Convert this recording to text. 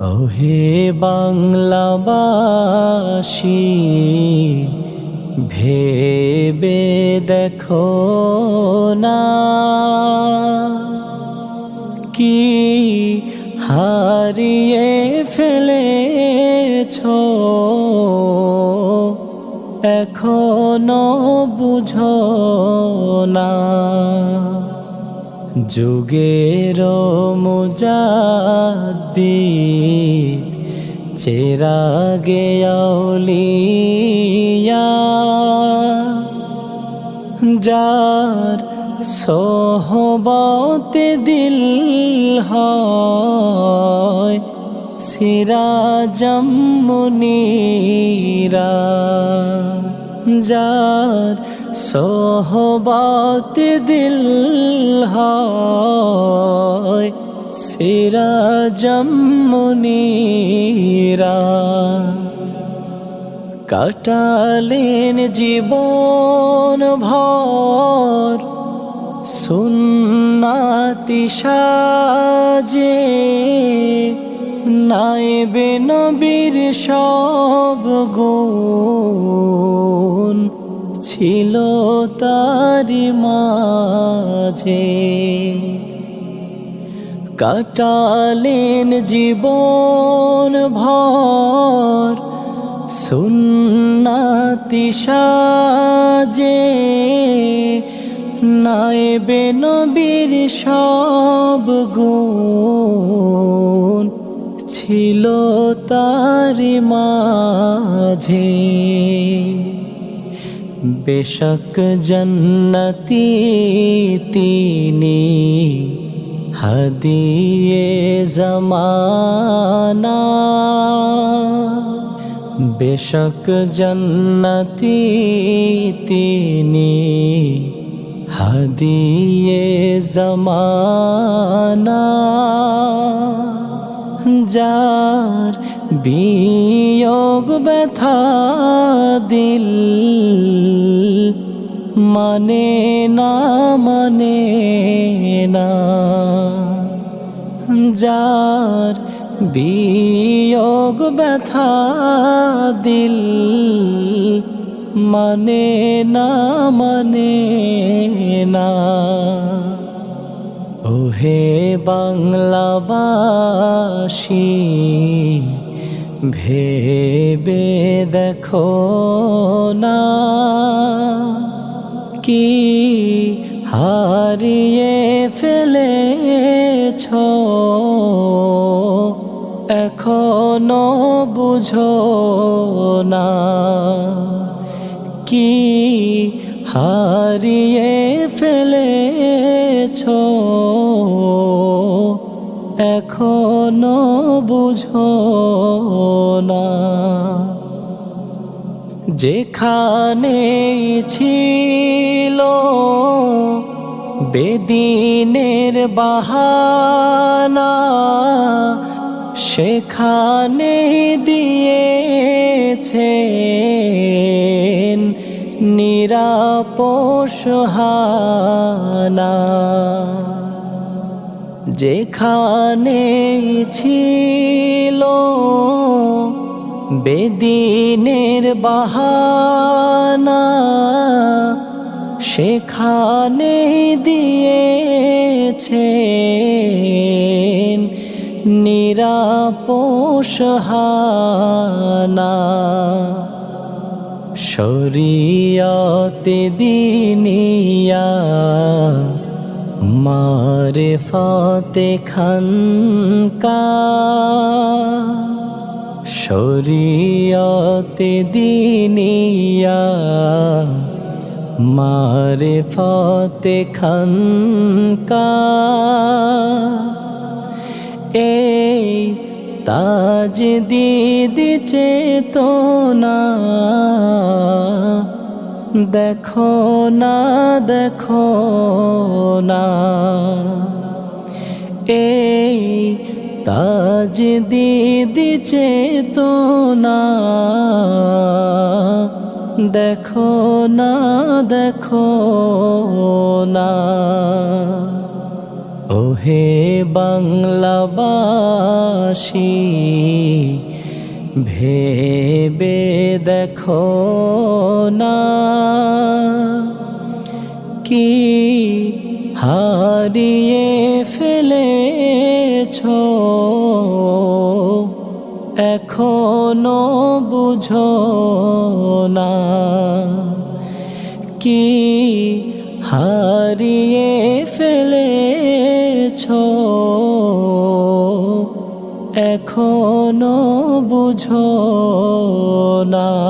ওহে বাংলাবাসী ভেবে দেখো না কি হারিয়ে ফেলেছ। এখনও বুঝো না। যুগের মুজাদ্দি চেরাগে আউলিয়া যার সোহবতে দিল হয় সিরাজম মুনীরা যার সোহবতে দিল হয় সিরাজম মুনীরা কাটালেন জীবন ভর সুন্নাতি সাজে নাইবে নবীর সব গুণ। ছিল তারি মাঝে। কাটালেন জীবন ভর, সুন্নাতি সাজে। নাইবে নবীর সব গুণ ছিল তার মাঝে। বেশক জন্নতি তিনি হদিয়ে জমানা। বেশক জন্নতি তিনি হদিয়ে জমানা। যার বিয়োগ ব্যথা দিল মানে না মানে না। যার বিয়োগ ব্যথা দিল মানে না মানে না। ওহে বাংলাবাসী ভেবে দেখো না কি হারিয়ে ফেলেছ। এখনও বুঝো না কি হারিয়ে ফেলেছ। এখনও বুঝো না। যেখানে ছিল বেদিনের বাহানা সেখানে দিয়েছেন নিরাপোষহানা যেখানে ছিল বেদিনের বাহানা সেখানে দিয়েছেন নিরাপোষহানা শরিয়তে দিনিয়া মারে ফাতে খানকা শরিয়তে দিনিয়া মারে ফাতে খানকা এই তাজ দিদি চেতনা। দেখো না দেখো না। এই তাজ দিদি চেতনা। দেখো না দেখো না। ওহে বাংলাবাসী ভেবে দেখো না কি হারিয়ে ফেলেছ। এখনও বুঝো না কি হারিয়ে ফেলেছ এখনও বুঝো না।